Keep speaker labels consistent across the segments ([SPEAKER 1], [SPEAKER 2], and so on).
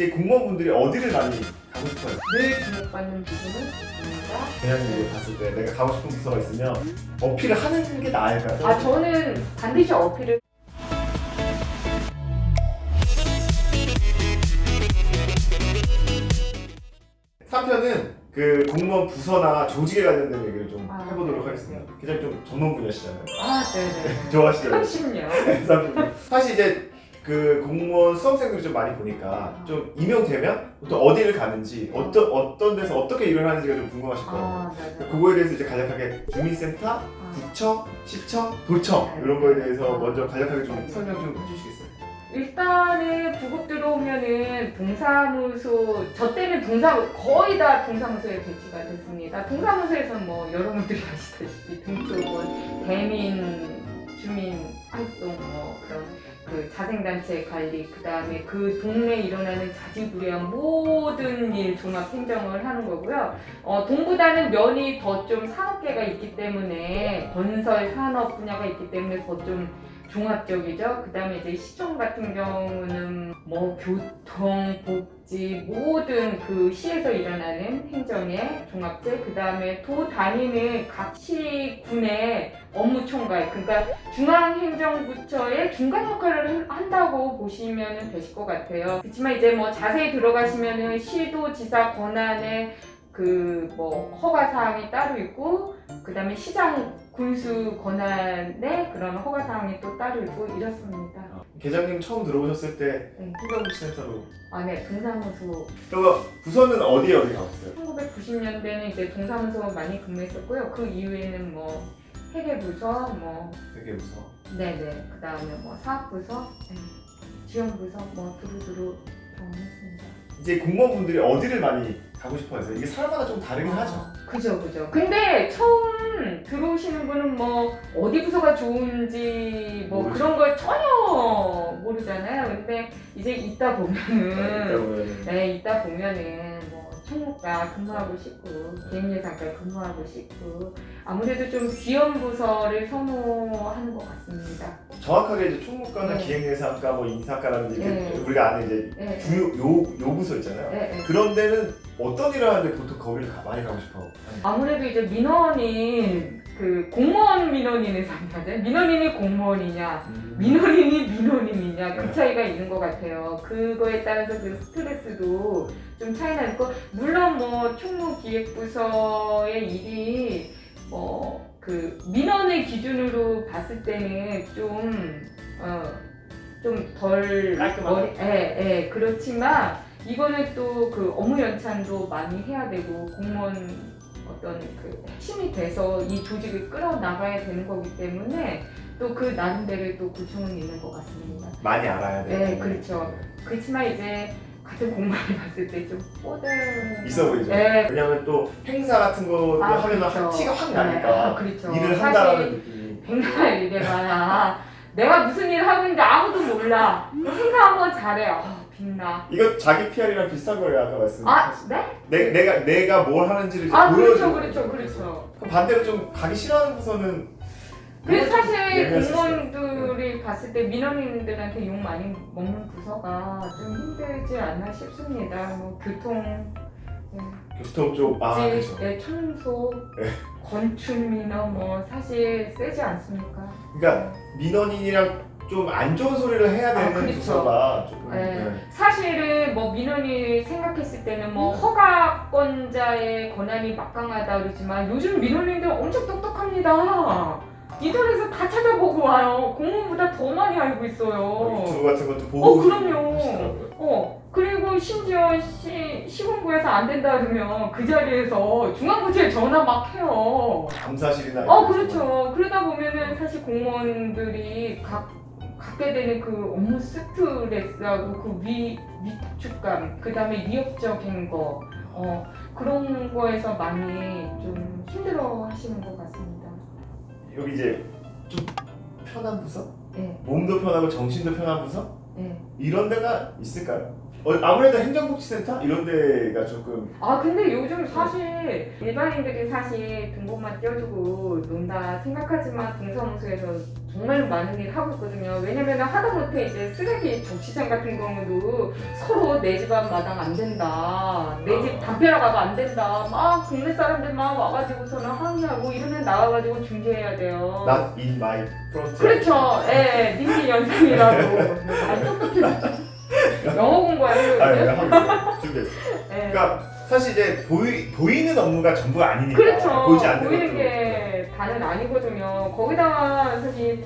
[SPEAKER 1] 이제 공무원분들이 어디를 많이 가고 싶어요?
[SPEAKER 2] 늘 주목받는 부분은
[SPEAKER 1] 대한민국에 봤을 때 내가 가고 싶은 부서가 있으면 어필을 하는 게 나을까요?
[SPEAKER 2] 아 저는 반드시 어필을
[SPEAKER 1] 3편은 그 공무원 부서나 조직에 관련된 얘기를 좀
[SPEAKER 2] 아,
[SPEAKER 1] 해보도록
[SPEAKER 2] 네.
[SPEAKER 1] 하겠습니다. 굉장히 좀 전문 분야시잖아요.
[SPEAKER 2] 아 네네
[SPEAKER 1] 좋아하시죠?
[SPEAKER 2] 30년
[SPEAKER 1] 사실 이제 그 공무원 수험생들이 좀 많이 보니까 좀 임용되면 또 어디를 가는지 어떤 어떤 데서 어떻게 일을 하는지가 좀 궁금하실 거예요.
[SPEAKER 2] 아 네네
[SPEAKER 1] 그거에 대해서 이제 간략하게 주민센터,
[SPEAKER 2] 아,
[SPEAKER 1] 구청, 시청, 도청
[SPEAKER 2] 네.
[SPEAKER 1] 이런 거에 대해서 먼저 간략하게 좀 설명 좀 해주시겠어요?
[SPEAKER 2] 일단은 부국 들어오면은 동사무소 저 때는 동사 거의 다 동사무소에 배치가 됐습니다. 동사무소에서는 뭐 여러분들이 아시다시피 등초본 대민 주민 활동 뭐 그런 그 자생단체 관리 그 다음에 그 동네에 일어나는 자지구레한 모든 일 종합 행정을 하는 거고요. 어, 동부다는 면이 더 좀 산업계가 있기 때문에 건설 산업 분야가 있기 때문에 더좀 종합적이죠. 그 다음에 이제 시청 같은 경우는 뭐 교통, 복지 모든 그 시에서 일어나는 행정의 종합제 그 다음에 도 다니는 각 시군의 업무 총괄 그러니까 중앙행정부처의 중간 역할을 한다고 보시면 되실 것 같아요. 그렇지만 이제 뭐 자세히 들어가시면은 시도지사 권한에 그뭐 허가 사항이 따로 있고 그 다음에 시장 군수 권한에 그런 허가 사항이 또 따로 있고 이렇습니다.
[SPEAKER 1] 계장님 처음 들어오셨을 때
[SPEAKER 2] 네.
[SPEAKER 1] 행정부센터로
[SPEAKER 2] 아, 네. 동사무소
[SPEAKER 1] 그거 부서는 어디에 어디 가셨어요?
[SPEAKER 2] 1990년대는 이제 동사무소 많이 근무했었고요. 그 이후에는 뭐 회계부서, 뭐
[SPEAKER 1] 되게 무서워.
[SPEAKER 2] 네네. 그 다음에 뭐 사업부서, 네. 지원부서 뭐 두루두루 경험했습니다.
[SPEAKER 1] 이제 공무원분들이 어디를 많이 가고 싶어해서 이게 사람마다 좀 다르긴 하죠.
[SPEAKER 2] 아, 그죠, 그죠. 근데 처음 들어오시는 분은 뭐 어디 부서가 좋은지 뭐
[SPEAKER 1] 모르죠.
[SPEAKER 2] 그런 걸 전혀 모르잖아요. 근데 이제 있다 보면은
[SPEAKER 1] 그러면
[SPEAKER 2] 네, 있다 보면은 뭐 총무과 근무하고 싶고 개인 예산과 근무하고 싶고 아무래도 좀 지원 부서를 선호하는 것 같습니다.
[SPEAKER 1] 정확하게 이제 총무과나
[SPEAKER 2] 네.
[SPEAKER 1] 기획예산과 뭐 인사과라든지 이렇게
[SPEAKER 2] 네.
[SPEAKER 1] 우리가 아는 이제
[SPEAKER 2] 네,
[SPEAKER 1] 주요 요, 요 부서 있잖아요.
[SPEAKER 2] 네, 네.
[SPEAKER 1] 그런 데는 어떤 일을 하는데 보통 거기를 가- 많이 가고 싶어?
[SPEAKER 2] 아무래도 이제 민원인 그 공무원 민원인을 상대하죠. 민원인이 공무원이냐,
[SPEAKER 1] 음.
[SPEAKER 2] 민원인이 민원인이냐 그
[SPEAKER 1] 네.
[SPEAKER 2] 차이가 있는 것 같아요. 그거에 따라서 그 스트레스도 좀 차이가 있고 물론 뭐 총무기획부서의 일이 뭐 그 민원을 기준으로 봤을 때는 어, 좀어 좀덜
[SPEAKER 1] 깔끔하게?
[SPEAKER 2] 예, 예, 그렇지만 이거는 또 그 업무 연찬도 많이 해야 되고 공무원 어떤 그 핵심이 돼서 이 조직을 끌어나가야 되는 거기 때문에 또 그 나름대로 또 고충은 있는 것 같습니다.
[SPEAKER 1] 많이 알아야 돼.
[SPEAKER 2] 네, 그렇죠. 그렇지만 이제 같은 공무원을 봤을 때 좀 뽀들
[SPEAKER 1] 있어 보이죠.
[SPEAKER 2] 네.
[SPEAKER 1] 왜냐면 또 행사 같은 거
[SPEAKER 2] 아,
[SPEAKER 1] 하면
[SPEAKER 2] 그렇죠.
[SPEAKER 1] 티가 확
[SPEAKER 2] 네,
[SPEAKER 1] 나니까
[SPEAKER 2] 아, 그렇죠.
[SPEAKER 1] 일을 한다는 느낌이.
[SPEAKER 2] 백날 일해봐야 내가 무슨 일을 하고 있는지 아무도 몰라. 행사 한번 잘해. 아, 빛나.
[SPEAKER 1] 이거 자기 PR이랑 비슷한 거예요 아까 말씀.
[SPEAKER 2] 아, 네?
[SPEAKER 1] 내, 내가 내가 뭘 하는지를 이제
[SPEAKER 2] 아,
[SPEAKER 1] 보여주는
[SPEAKER 2] 그렇죠,
[SPEAKER 1] 거예요.
[SPEAKER 2] 그렇죠, 그렇죠.
[SPEAKER 1] 그럼 반대로 좀 가기 싫어하는 부서는
[SPEAKER 2] 그래서 사실
[SPEAKER 1] 수.
[SPEAKER 2] 공무원들이 봤을 때 민원인들한테 욕 많이 먹는 부서가 좀 힘들지 않나 싶습니다. 뭐 교통, 네,
[SPEAKER 1] 교통 쪽 아,
[SPEAKER 2] 집,
[SPEAKER 1] 그렇죠.
[SPEAKER 2] 네, 청소,
[SPEAKER 1] 네.
[SPEAKER 2] 건축 민원 뭐 사실 세지 않습니까?
[SPEAKER 1] 그러니까 민원인이랑 좀 안 좋은 소리를 해야 되는
[SPEAKER 2] 아, 그렇죠.
[SPEAKER 1] 부서가 조금
[SPEAKER 2] 네.
[SPEAKER 1] 네.
[SPEAKER 2] 사실은 뭐 민원이 생각했을 때는 뭐 허가권자의 권한이 막강하다 그러지만 요즘 민원인들 엄청 똑똑합니다. 인터넷에서 다 찾아보고 와요. 공무원보다 더 많이 알고 있어요.
[SPEAKER 1] 유튜브 같은 것도 보고
[SPEAKER 2] 어, 그럼요.
[SPEAKER 1] 하시더라고요.
[SPEAKER 2] 어, 그리고 심지어 시, 시군구에서 안 된다 그러면 그 자리에서 중앙부처에 전화 막 해요.
[SPEAKER 1] 감사실이나
[SPEAKER 2] 어,
[SPEAKER 1] 이런
[SPEAKER 2] 그렇죠. 그러다 보면은 사실 공무원들이 각, 갖게 되는 그 업무 스트레스하고 그 위, 위축감, 그 다음에 위협적인 거, 어, 그런 거에서 많이 좀 힘들어 하시는 것 같습니다.
[SPEAKER 1] 여기 이제 좀 편한 부서?
[SPEAKER 2] 네,
[SPEAKER 1] 몸도 편하고 정신도 편한 부서?
[SPEAKER 2] 네.
[SPEAKER 1] 이런 데가 있을까요? 어, 아무래도 행정복지센터 이런 데가 조금
[SPEAKER 2] 아 근데 요즘 사실 일반인들이 사실 등본만 띄워주고 논다 생각하지만 동사무소에서 정말 많은 일 하고 있거든요. 왜냐면 하다못해 이제 쓰레기 적시장 같은 경우도 서로 내 집 앞 마당 안 된다, 내 집 담벼락 가도 안 된다, 막 동네 사람들만 와가지고서는 항의하고 이러면 나와가지고 중재해야 돼요.
[SPEAKER 1] not in my front.
[SPEAKER 2] 그렇죠. 예, 님이 연상이라고. 많이 똑똑해졌죠. 영어 공부하려고
[SPEAKER 1] 아, 네,
[SPEAKER 2] 그러죠?
[SPEAKER 1] 하고 있어요. 준비했어요.
[SPEAKER 2] 예.
[SPEAKER 1] 그러니까 사실 이제 보이, 보이는 업무가 전부가 아니니까
[SPEAKER 2] 그렇죠.
[SPEAKER 1] 보이지 않는
[SPEAKER 2] 보이는
[SPEAKER 1] 것도
[SPEAKER 2] 게 다는 아니거든요. 거기다가 사실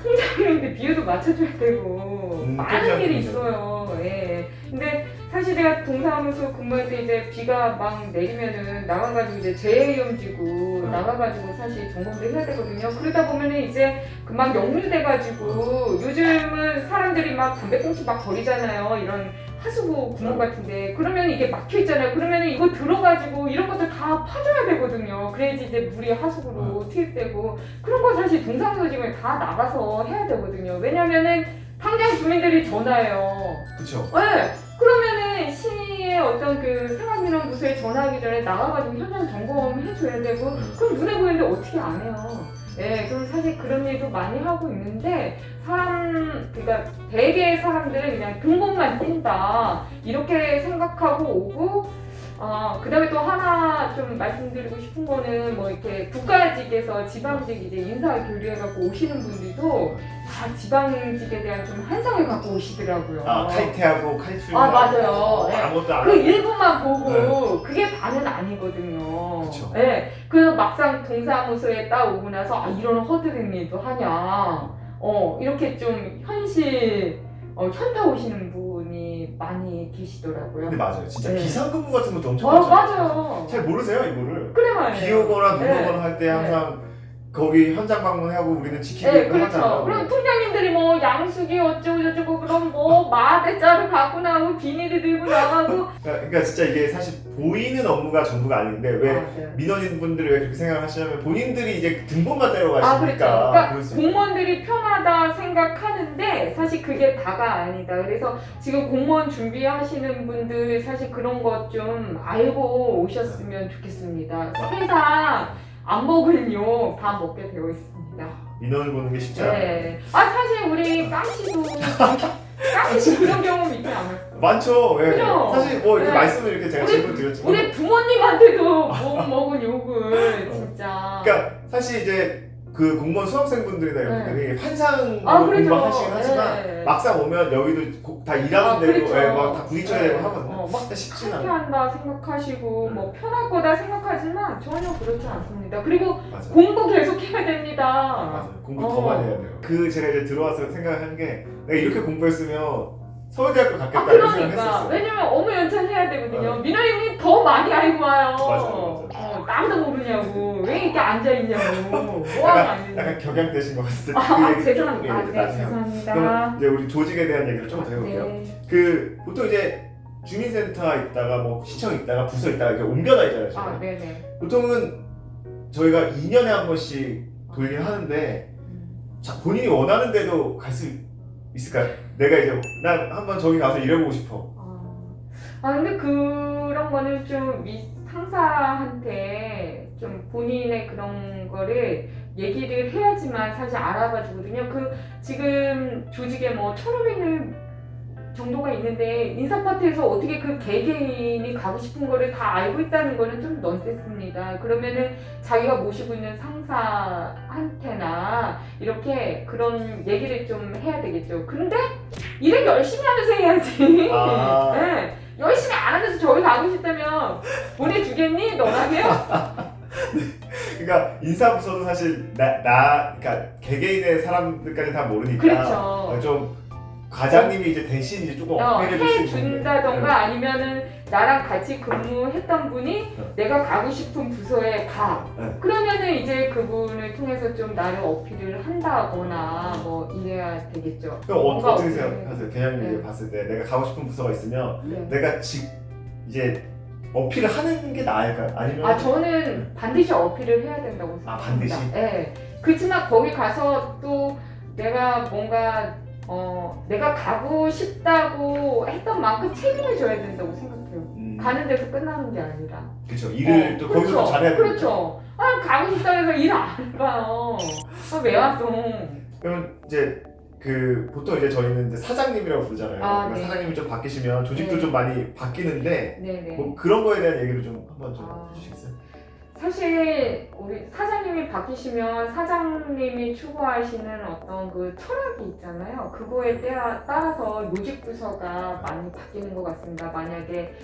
[SPEAKER 2] 통장님한테 비율도 맞춰줘야 되고
[SPEAKER 1] 음,
[SPEAKER 2] 많은
[SPEAKER 1] 통장
[SPEAKER 2] 일이
[SPEAKER 1] 비율.
[SPEAKER 2] 있어요. 예. 근데 사실 제가 동사무소 근무할 때 이제 비가 막 내리면은 나가가지고 이제 재해염지고
[SPEAKER 1] 음.
[SPEAKER 2] 나가가지고 사실 점검도 해야 되거든요. 그러다 보면은 이제 금방 역류돼가지고 요즘은 사람들이 막 담배꽁초 막 버리잖아요. 이런 하수구 구멍
[SPEAKER 1] 음.
[SPEAKER 2] 같은데 그러면 이게 막혀 있잖아요. 그러면 이거 들어가지고 이런 것들 다 파줘야 되거든요. 그래야지 이제 물이 하수구로 투입되고 그런 거 사실 동사무소지면 다 나가서 해야 되거든요. 왜냐면은 당장 주민들이 전화해요.
[SPEAKER 1] 그렇죠.
[SPEAKER 2] 네. 어떤 그 상황이랑 부서에 전화하기 전에 나가가지고 현장 점검해줘야 되고
[SPEAKER 1] 음.
[SPEAKER 2] 그럼 눈에 보이는데 어떻게 안 해요? 예, 그럼 사실 그런 일도 많이 하고 있는데 사람 그러니까 대개의 사람들은 그냥 등본만 띈다 이렇게 생각하고 오고 어, 그다음에 또 하나 좀 말씀드리고 싶은 거는 뭐 이렇게 국가직에서 지방직 이제 인사 교류해갖고 오시는 분들도 다 지방직에 대한 좀 환상을 갖고 오시더라고요.
[SPEAKER 1] 아 칼퇴하고 칼출.
[SPEAKER 2] 아, 맞아요. 네.
[SPEAKER 1] 아무것도 안
[SPEAKER 2] 그
[SPEAKER 1] 하고.
[SPEAKER 2] 일부만 보고 그게 다는 아니거든요.
[SPEAKER 1] 그쵸.
[SPEAKER 2] 네. 그 막상 동사무소에 딱 오고 나서 아 이런 허드렛 일도 하냐. 어 이렇게 좀 현실 어, 현타 오시는 분이 많이 계시더라고요.
[SPEAKER 1] 근데 맞아요. 진짜
[SPEAKER 2] 네.
[SPEAKER 1] 비상근무 같은 것도 엄청
[SPEAKER 2] 어
[SPEAKER 1] 많죠.
[SPEAKER 2] 맞아요.
[SPEAKER 1] 잘 모르세요 이거를.
[SPEAKER 2] 그래 말이에요.
[SPEAKER 1] 비 오거나 눈
[SPEAKER 2] 네.
[SPEAKER 1] 오거나 할 때 항상 거기 현장 방문하고 우리는 지키고
[SPEAKER 2] 네, 그렇죠.
[SPEAKER 1] 하잖아요.
[SPEAKER 2] 그럼 통장님들이 뭐 양수기 어쩌고 저쩌고 그럼 뭐 마대자루 갖고 나오고 비닐을 들고 나가고
[SPEAKER 1] 그러니까, 그러니까 진짜 이게 사실 보이는 업무가 전부가 아닌데 왜
[SPEAKER 2] 아, 네.
[SPEAKER 1] 민원인 분들이 왜 그렇게 생각을 하시냐면 본인들이 이제 등본만 떼러
[SPEAKER 2] 아,
[SPEAKER 1] 가시니까
[SPEAKER 2] 그렇죠. 그러니까
[SPEAKER 1] 그럴 수 있어요.
[SPEAKER 2] 공무원들이 편하다 생각하는데 사실 그게 다가 아니다. 그래서 지금 공무원 준비하시는 분들 사실 그런 것 좀 알고 오셨으면 좋겠습니다. 세상 안 먹은 욕 다 먹게 되어 있습니다.
[SPEAKER 1] 민원을 보는 게 쉽지 않아요.
[SPEAKER 2] 네. 아 사실 우리 깡씨도 깡씨도 그런 경험 있지 않았어요?
[SPEAKER 1] 많죠. 예.
[SPEAKER 2] 그죠?
[SPEAKER 1] 사실 뭐 이렇게
[SPEAKER 2] 네.
[SPEAKER 1] 말씀을 이렇게 제가
[SPEAKER 2] 우리-
[SPEAKER 1] 질문 드렸지만
[SPEAKER 2] 우리 부모님한테도 못 먹은 욕을 진짜.
[SPEAKER 1] 그러니까 사실 이제 그 공무원 수험생분들이나 이런
[SPEAKER 2] 네.
[SPEAKER 1] 분들이 환상으로
[SPEAKER 2] 아, 그렇죠.
[SPEAKER 1] 공부하시긴 하지만
[SPEAKER 2] 네.
[SPEAKER 1] 막상 오면 여기도 고- 다 일하는
[SPEAKER 2] 아,
[SPEAKER 1] 데고
[SPEAKER 2] 그렇죠.
[SPEAKER 1] 예, 막다 부딪혀야 되고
[SPEAKER 2] 네.
[SPEAKER 1] 하거든요.
[SPEAKER 2] 어, 막
[SPEAKER 1] 근데 쉽진 않아요.
[SPEAKER 2] 한다 생각하시고
[SPEAKER 1] 음.
[SPEAKER 2] 뭐 편할 거다 생각하지만 전혀 그렇지 않습니다. 그리고
[SPEAKER 1] 맞아요.
[SPEAKER 2] 공부 계속 해야 됩니다.
[SPEAKER 1] 맞아요. 공부 더
[SPEAKER 2] 어.
[SPEAKER 1] 많이 해야 돼요. 그 제가 이제 들어와서 생각한 게 내가 이렇게 공부했으면 서울대학교 갔겠다
[SPEAKER 2] 아
[SPEAKER 1] 이런 생각을
[SPEAKER 2] 그러니까
[SPEAKER 1] 했었어요.
[SPEAKER 2] 왜냐면 업무 연차를 해야 되거든요.
[SPEAKER 1] 어.
[SPEAKER 2] 민호님이 더 많이 알고 와요.
[SPEAKER 1] 맞아요,
[SPEAKER 2] 어, 나보다 모르냐고 왜 이렇게 앉아 있냐고 뭐 하고
[SPEAKER 1] 약간,
[SPEAKER 2] 앉아
[SPEAKER 1] 약간 격양되신 것 같을 때
[SPEAKER 2] 아,
[SPEAKER 1] 그
[SPEAKER 2] 죄송합니다. 아,
[SPEAKER 1] 예,
[SPEAKER 2] 네,
[SPEAKER 1] 나중에 하고.
[SPEAKER 2] 죄송합니다.
[SPEAKER 1] 이제 우리 조직에 대한 얘기를 좀 더 해볼게요.
[SPEAKER 2] 네.
[SPEAKER 1] 그 보통 이제 주민센터 있다가 뭐 시청 있다가 부서 있다가 이렇게 옮겨 다니잖아요. 저희가.
[SPEAKER 2] 아, 네네.
[SPEAKER 1] 보통은 저희가 2년에 한 번씩 돌긴 하는데 자, 본인이 원하는 데도 갈 수 있을까요? 내가 이제 난 한번 저기 가서 일해보고 싶어.
[SPEAKER 2] 아, 아 근데 그런 거는 좀 위, 상사한테 좀 본인의 그런 거를 얘기를 해야지만 사실 알아봐 주거든요. 그 지금 조직에 뭐 1,500명 정도가 있는데 인사 파트에서 어떻게 그 개개인이 가고 싶은 거를 다 알고 있다는 거는 좀 넌센스입니다. 그러면은 자기가 모시고 있는 상사한테나 이렇게 그런 얘기를 좀 해야 되겠죠. 근데 일을 열심히 하면서 해야지.
[SPEAKER 1] 아.
[SPEAKER 2] 네. 열심히 안 하면서 저기 가고 싶다면 보내주겠니? 너라면?
[SPEAKER 1] 그러니까 인사부서도 사실 나, 나 그러니까 개개인의 사람들까지 다 모르니까
[SPEAKER 2] 그렇죠.
[SPEAKER 1] 어, 좀 과장님이 이제 대신 이제 조금
[SPEAKER 2] 어,
[SPEAKER 1] 어필해 줄수 있는
[SPEAKER 2] 해준다던가 아니면은 나랑 같이 근무했던 분이
[SPEAKER 1] 네.
[SPEAKER 2] 내가 가고 싶은 부서에 가.
[SPEAKER 1] 네.
[SPEAKER 2] 그러면은 이제 그분을 통해서 좀 나를 어필을 한다거나 뭐 이래야 되겠죠.
[SPEAKER 1] 그럼 어,
[SPEAKER 2] 뭔가
[SPEAKER 1] 어떻게 생각하세요? 개념이
[SPEAKER 2] 네.
[SPEAKER 1] 봤을 때 내가 가고 싶은 부서가 있으면
[SPEAKER 2] 네.
[SPEAKER 1] 내가 직 이제 어필을 하는 게 나을까요? 아니면
[SPEAKER 2] 아 저는 반드시 어필을 해야 된다고
[SPEAKER 1] 아,
[SPEAKER 2] 생각합니다.
[SPEAKER 1] 반드시?
[SPEAKER 2] 네. 그렇지만 거기 가서 또 내가 뭔가 어, 내가 가고 싶다고 했던 만큼 책임을 져야 된다고 생각해요.
[SPEAKER 1] 음,
[SPEAKER 2] 가는 데서 끝나는 게 아니라.
[SPEAKER 1] 그렇죠. 일을
[SPEAKER 2] 어,
[SPEAKER 1] 또 거기서 또 잘해야 되니까.
[SPEAKER 2] 그렇죠. 아, 가고 싶다고 해서 일 안 가요. 아, 왜 왔어?
[SPEAKER 1] 그러면 이제 그 보통 이제 저희는 이제 사장님이라고 부르잖아요.
[SPEAKER 2] 아,
[SPEAKER 1] 그러니까
[SPEAKER 2] 네.
[SPEAKER 1] 사장님이 좀 바뀌시면 조직도
[SPEAKER 2] 네.
[SPEAKER 1] 좀 많이 바뀌는데
[SPEAKER 2] 네네.
[SPEAKER 1] 뭐 그런 거에 대한 얘기를 좀 한번 좀
[SPEAKER 2] 아.
[SPEAKER 1] 해주시겠어요?
[SPEAKER 2] 사실 우리 사장님이 바뀌시면 사장님이 추구하시는 어떤 그 철학이 있잖아요. 그거에 따라, 따라서 요직 부서가 많이 바뀌는 것 같습니다. 만약에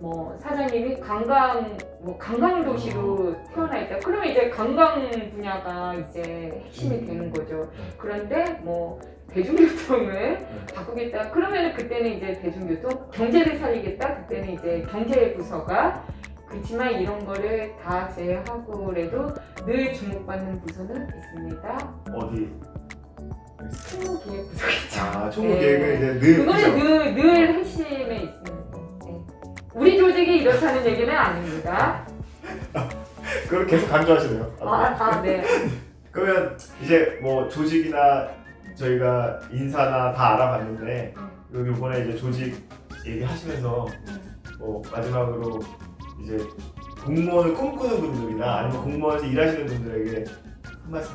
[SPEAKER 2] 뭐 사장님이 관광 뭐 관광 도시로 태어나 있다. 그러면 이제 관광 분야가 이제 핵심이 되는 거죠. 그런데 뭐 대중교통을 바꾸겠다. 그러면 그때는 이제 대중교통 경제를 살리겠다. 그때는 이제 경제 부서가 그렇지만 이런 거를 다 제외하고라도 늘 주목받는 부서는 있습니다.
[SPEAKER 1] 어디?
[SPEAKER 2] 총무기획 부서겠죠.
[SPEAKER 1] 아, 총무
[SPEAKER 2] 네.
[SPEAKER 1] 계획은 이제 늘
[SPEAKER 2] 그거는
[SPEAKER 1] 그죠?
[SPEAKER 2] 늘, 늘 핵심에 있습니다. 네. 우리 조직이 이렇다는 얘기는 아닙니다.
[SPEAKER 1] 그걸 계속 강조하시네요.
[SPEAKER 2] 아, 아 네.
[SPEAKER 1] 그러면 이제 뭐 조직이나 저희가 인사나 다 알아봤는데 여기 이번에 이제 조직 얘기하시면서 뭐 마지막으로 이제 공무원을 꿈꾸는 분들이나 아니면 공무원에서 일하시는 분들에게 한 말씀.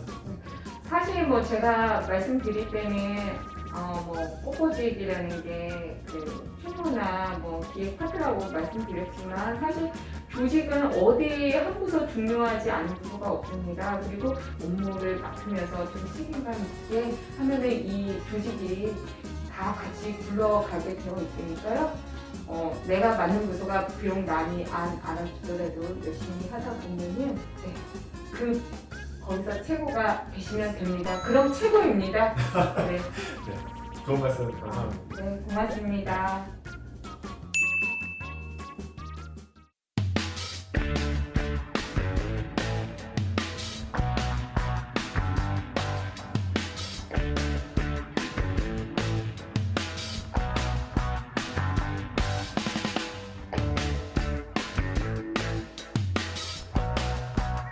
[SPEAKER 2] 사실 뭐 제가 말씀드릴 때는 어뭐 꼬꼬직이라는 게그 chuy무나 뭐 기획 파트라고 말씀드렸지만 사실 조직은 어디 한 부서 중요하지 않은 부서가 없습니다. 그리고 업무를 맡으면서 좀 책임감 있게 하면은 이 조직이 다 같이 굴러가게 되어 있으니까요. 어, 내가 맞는 부서가 비록 남이 안 알아주더라도 열심히 하다 보면은 네, 그 거기서 최고가 되시면 됩니다. 그럼 최고입니다. 네,
[SPEAKER 1] 좋은 말씀 감사합니다.
[SPEAKER 2] 네 고맙습니다.